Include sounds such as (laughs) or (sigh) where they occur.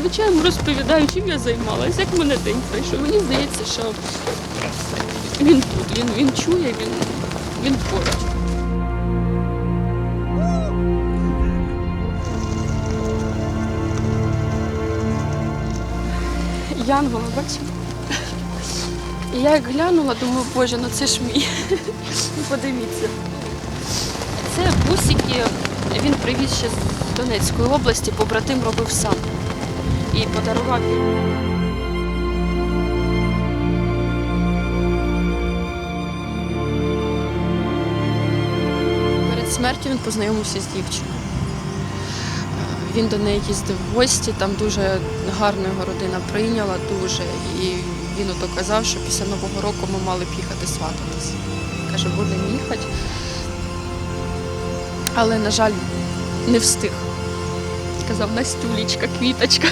звичайно розповідаю, чим я займалася, як мене день пройшов. Мені здається, що він тут, він, він чує, він, він поруч. Янгола, бачив? Я як глянула, думаю, боже, ну це ж мій. Ну, (laughs) Подивіться. Це бусики, він привіз ще з Донецької області, побратим робив сам. І подарував їм. Перед смертю він познайомився з дівчиною. Він до неї їздив в гості, там дуже гарно його родина прийняла, дуже. І він ото казав, що після Нового року ми мали б їхати свататись. Каже, будемо їхати. Але, на жаль, не встиг. Сказав Настюлічка, квіточка.